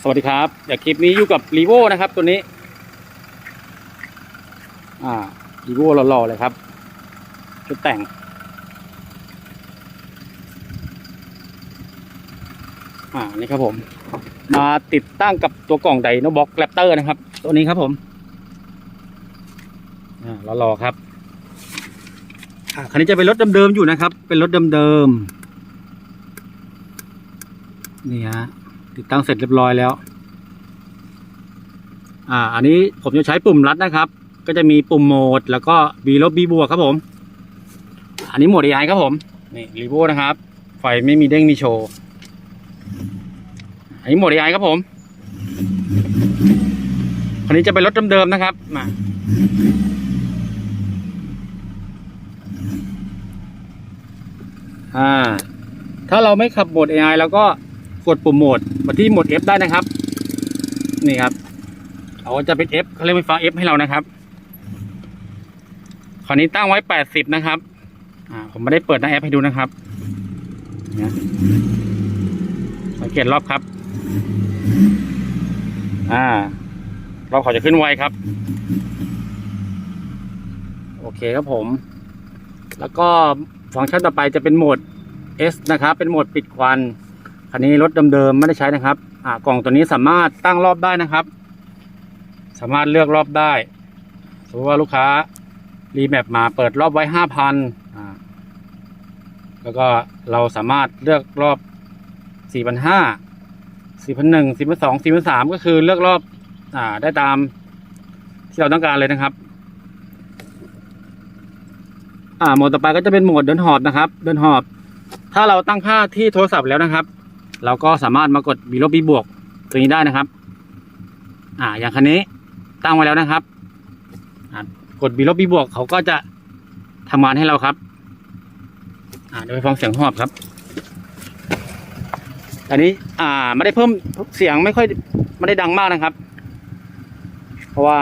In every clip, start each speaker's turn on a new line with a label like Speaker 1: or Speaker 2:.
Speaker 1: สวัสดีครับเดี๋ยวคลิปนี้อยู่กับรีโวนะครับตัวนี้ อ่ารีโวหล่อๆเลยครับชุดแต่ง อ่านี่ครับผม มาติดตั้งกับตัวกล่องไดโนบ็อกแรปเตอร์นะครับ ตัวนี้ครับผม อ่าหล่อๆครับอ่าคันนี้จะเป็นรถเดิมๆอยู่นะครับ เป็นรถเดิมๆนี่ฮะ ติดตั้งเสร็จเรียบร้อยแล้ว อ่า อันนี้ผมจะใช้ปุ่มรัดนะครับ ก็จะมีปุ่มโหมด แล้วก็บีลบบีบวกครับผม อันนี้โหมด AI ครับผม นี่รีโวนะครับ ไฟไม่มีเด้งมีโชว์อันนี้โหมด AI ครับผม คันนี้จะเป็นรถเดิมๆนะครับมาอ่า ถ้าเราไม่ขับโหมด AI แล้วก็ กดปุ่มโหมดมาที่โหมด F ได้นะครับ นี่ครับเขาจะเป็น F เขาเรียกไฟฟ้า F ให้เรานะครับคราวนี้ตั้งไว้ 80 นะครับอ่าผมไม่ได้เปิดหน้าแอปให้ดูนะครับเนี่ยสังเกตรอบครับ อ่ารอบเขาจะขึ้นไวครับ โอเคครับผม แล้วก็ฟังก์ชันต่อไปจะเป็นโหมด S นะครับ เป็นโหมดปิดควัน คันนี้รถเดิมๆไม่ได้ใช้นะครับ อ่ากล่องตัวนี้สามารถตั้งรอบได้นะครับ สามารถเลือกรอบได้สมมติว่าลูกค้ารีแมปมาเปิดรอบไว้ห้าพันอ่าแล้วก็เราสามารถเลือกรอบสี่พันห้าสี่พันหนึ่งสี่พันสองสี่พันสามก็คือเลือกรอบอ่าได้ตามที่เราต้องการเลยนะครับ อ่าโหมดต่อไปก็จะเป็นโหมดเดินหอบนะครับ เดินหอบ ถ้าเราตั้งค่าที่โทรศัพท์แล้วนะครับ เราก็สามารถมากดบีลบบีบวกตัวนี้ได้นะครับ อ่า อย่างคันนี้ตั้งไว้แล้วนะครับกดบีลบบีบวกเขาก็จะทำงานให้เราครับ อ่าเดี๋ยวไปฟังเสียงหอบครับ อันนี้ อ่าไม่ได้เพิ่มเสียงไม่ค่อยไม่ได้ดังมากนะครับ เพราะว่า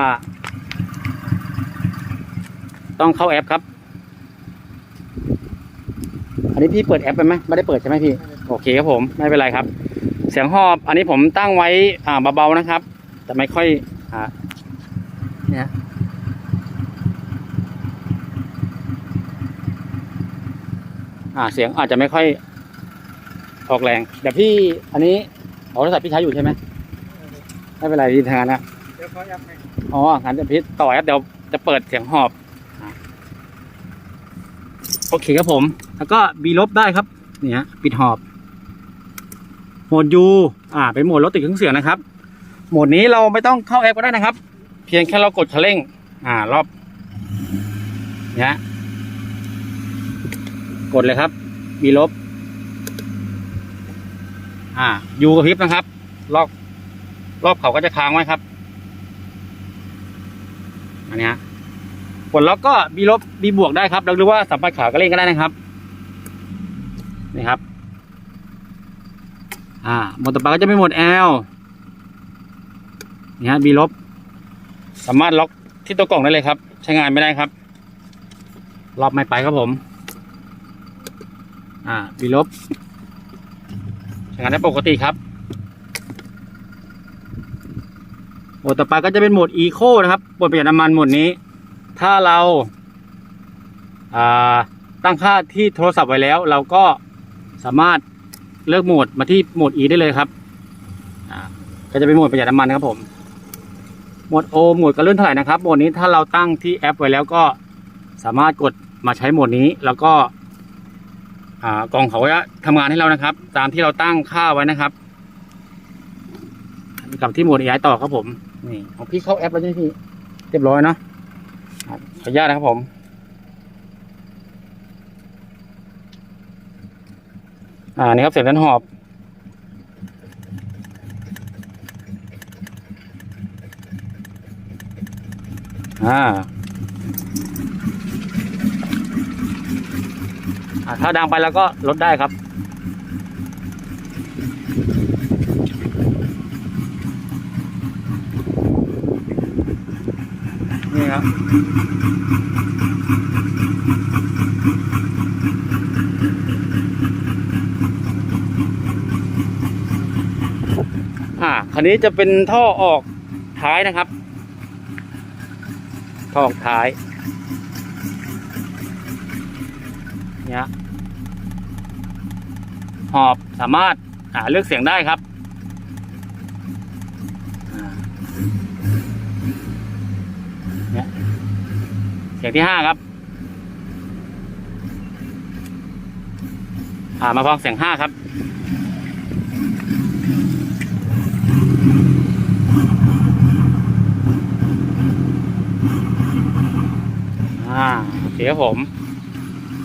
Speaker 1: ต้องเข้าแอปครับ อันนี้พี่เปิดแอปไปไหมไม่ได้เปิดใช่ไหมพี่ โอเคครับผมไม่เป็นไรครับ เสียงหอบ อันนี้ผมตั้งไว้อ่าเบาๆนะครับ แต่ไม่ค่อยอ่าเนี่ยอ่าเสียงอาจจะไม่ค่อยออกแรงเดี๋ยวพี่อันนี้โทรศัพท์พี่ใช้อยู่ใช่ไหมไม่เป็นไรพี่ทางนั้นนะ
Speaker 2: เดี๋ยวเขาแอปให้
Speaker 1: อ๋องั้นเดี๋ยวพี่ต่อแอปเดี๋ยวจะเปิดเสียงหอบอะโอเคครับผม แล้วก็บีลบได้ครับ เนี่ยปิดหอบ โหมดยูอ่า เป็นโหมดรถติดเครื่องเสียงนะครับ โหมดนี้เราไม่ต้องเข้าแอปก็ได้นะครับ เพียงแค่เรากดคันเร่ง อ่ารอบเนี่ยกดเลยครับบีลบ อ่ายูกระพริบนะครับ รอบ รอบเขาก็จะค้างไว้ครับ อันนี้ฮะกดล็อกก็บีลบบีบวกได้ครับหรือว่าสัมผัสขาก็เล่นก็ได้นะครับ นี่ครับ อ่าหมดต่อไปก็จะเป็นโหมด L นี่ฮะบีลบ สามารถล็อกที่ตัวกล่องได้เลยครับ ใช้งานไม่ได้ครับ รอบไม่ไปครับผม อ่าบีลบ ใช้งานได้ปกติครับหมดต่อไปก็จะเป็นโหมดอีโคนะครับโหมดประหยัดน้ำมันโหมดนี้ ถ้าเรา อ่าตั้งค่าที่โทรศัพท์ไว้แล้ว เราก็สามารถ เลือกโหมดมาที่โหมด E ได้เลยครับอ่าก็จะเป็นโหมดประหยัดน้ำมันนะครับผม โหมด O โหมดกระเลื่อนเท่าไหร่นะครับ โหมดนี้ถ้าเราตั้งที่แอปไว้แล้วก็สามารถกดมาใช้โหมดนี้ แล้วก็อ่ากล่องเขาจะทำงานให้เรานะครับ ตามที่เราตั้งค่าไว้นะครับกลับที่โหมด AI ต่อครับผม นี่ของพี่เข้าแอปแล้วใช่ไหมพี่ เรียบร้อยเนาะอะขออนุญาตนะครับผม อ่านี่ครับเสียงดันหอบ อ่าถ้าดังไปแล้วก็ลดได้ครับ นี่ครับ คันนี้จะเป็นท่อออกท้ายนะครับ ท่อออกท้ายเนี่ยหอบสามารถหาเลือกเสียงได้ครับเนี่ยเสียงที่ห้าครับอ่ามาฟังเสียงห้าครับ อ่าโอเคครับผม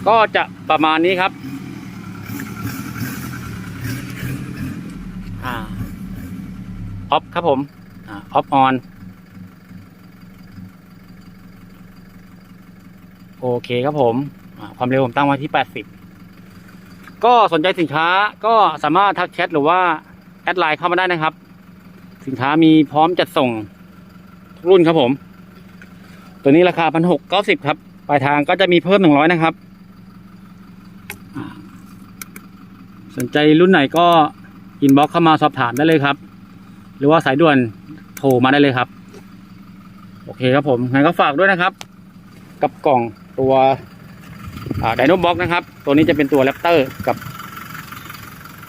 Speaker 1: ก็จะประมาณนี้ครับ อ่าออฟครับผมอออฟออน โอเคครับผมความเร็วผมตั้งไว้ที่ 80 ก็สนใจสินค้าก็สามารถทักแชทหรือว่า แอดไลน์เข้ามาได้นะครับ สินค้ามีพร้อมจัดส่งทุกรุ่นครับผม ตัวนี้ราคาพันหกเก้าสิบครับ ปลายทางก็จะมีเพิ่มหนึ่งร้อยนะครับ สนใจรุ่นไหนก็อินบ็อกเข้ามาสอบถามได้เลยครับ หรือว่าสายด่วนโทรมาได้เลยครับ โอเคครับผมงั้นก็ฝากด้วยนะครับ กับกล่องตัวไดโนบ็อกนะครับ ตัวนี้จะเป็นตัวแรปเตอร์กับ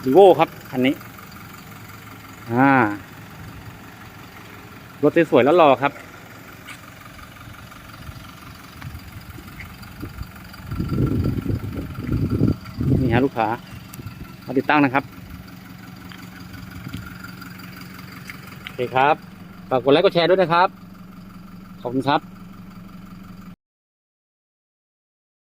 Speaker 1: ดีโวครับคันนี้ อ่ารถสวยๆแล้วรอครับ นะลูกค้ามาติดตั้งนะครับโอเคครับฝากกดไลค์กดแชร์ด้วยนะครับ ขอบคุณครับ